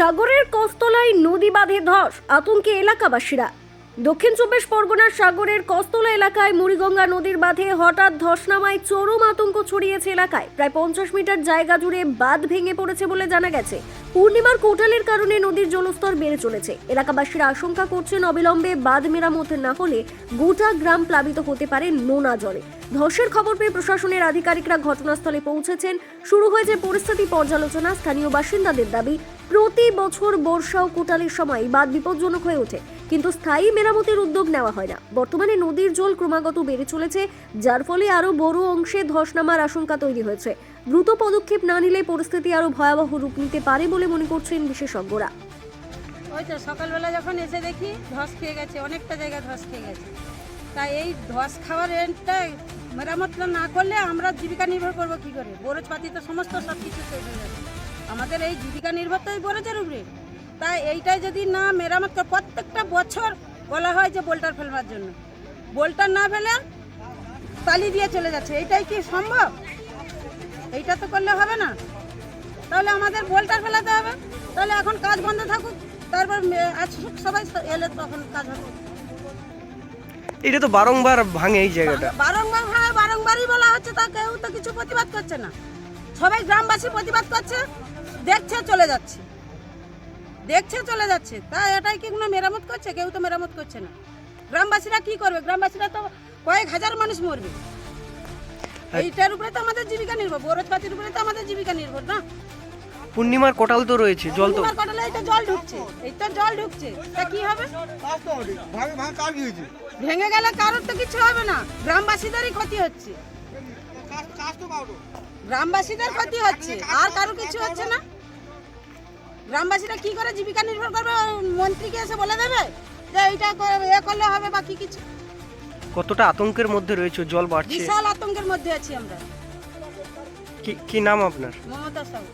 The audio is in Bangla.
সাগরের কস্তলায় নদী বাঁধে ধস আতঙ্কে এলাকাবাসীরা। দক্ষিণ চব্বিশ পরগনার সাগরের কস্তলা এলাকায় মুড়িগঙ্গা নদীর বাঁধে হঠাৎ ধস নামায় চরম আতঙ্ক ছড়িয়েছে এলাকায়। প্রায় পঞ্চাশ মিটার জায়গা জুড়ে বাঁধ ভেঙে পড়েছে বলে জানা গেছে। পূর্ণিমার কোটালের কারণে নদীর জলস্তর বেড়ে চলেছে। এলাকাবাসীরা আশঙ্কা করছেন অবিলম্বে বাঁধ মেরামত না হলে গোটা গ্রাম প্লাবিত হতে পারে নোনা জলে। ধসের খবর পেয়ে প্রশাসনের আধিকারিকরা ঘটনাস্থলে পৌঁছেছেন। শুরু হয়েছে পরিস্থিতি পর্যালোচনা। স্থানীয় বাসিন্দাদের দাবি, প্রতি বছর বর্ষা ও কোটালের সময় বাঁধ বিপজ্জনক হয়ে ওঠে। কিন্তু স্থায়ী মেরামতের উদ্যোগ নেওয়া হয় না। বর্তমানে নদীর জল ক্রমাগত বেড়ে চলেছে, যার ফলে আরও বড় অংশে ধস নামার আশঙ্কা তৈরি হয়েছে। দ্রুত পদক্ষেপ না নিলে পরিস্থিতি আরও ভয়াবহ রূপ নিতে পারে বলে মনে করছেন বিশেষজ্ঞরা। ওই তো সকালবেলা যখন এসে দেখি ধস খেয়ে গেছে, অনেকটা জায়গা ধস খেয়ে গেছে। তাই এই ধস খাওয়ার রেন্টটা মেরামত না করলে আমরা জীবিকা নির্ভর করব কি করে? বরজ পাতি তো সমস্ত সব কিছু হয়ে যাবে। আমাদের এই জীবিকা নির্ভর তো এই উপরে। তাই এইটাই যদি না মেরামত করে প্রত্যেকটা বছর বলা হয় যে বোল্টার ফেলবার জন্য। বোল্টার না ফেলে তালি দিয়ে চলে যাচ্ছে। এইটাই কি সম্ভব? এইটা তো করলে হবে না। তাহলে আমাদের বোল্টার ফেলাতে হবে। তাহলে এখন কাজ বন্ধ থাকুক তারপর আসুক সবাই এলে তখন কাজ হবে। এটা তো বারংবার ভাঙে এই জায়গাটা। বারংবার হ্যাঁ বারংবারই বলা হচ্ছে তা কেউ তো কিছু প্রতিবাদ করছে না। সবাই গ্রামবাসী প্রতিবাদ করছে দেখছে চলে যাচ্ছে। দেখছে চলে যাচ্ছে। তা এটাই কি কোনো মেরামত করছে? কেউ তো মেরামত করছে না। গ্রামবাসীরা কি করবে? গ্রামবাসীরা তো কয়েক হাজার মানুষ মরবে। এইটার উপরে তো আমাদের জীবিকা নির্ভর। বরজপাতির উপরে তো আমাদের জীবিকা নির্ভর না? পূর্ণিমার কোটাল তো রয়েছে জল তো। পূর্ণিমার কটালে এই তো জল ঢুকছে। এই তো জল ঢুকছে। তা কি হবে? ভাঙে ভাঙ কার কি হয়েছে। ভেঙে গেলে কারোর তো কিছু হবে না। গ্রামবাসীদেরই ক্ষতি হচ্ছে। গ্রামবাসীদের ক্ষতি হচ্ছে। আর কারও কিছু হচ্ছে না? গ্রামবাসীরা কি করে জীবিকা নির্ভর করবে? মন্ত্রীকে এসে বলে দেবে যে এইটা এ করলে হবে বা কি কিছু? কতটা আতঙ্কের মধ্যে রয়েছে? জল বাড়ছে। বিশাল আতঙ্কের মধ্যে আছি আমরা। কি কি নাম আপনার? মমতা সাহু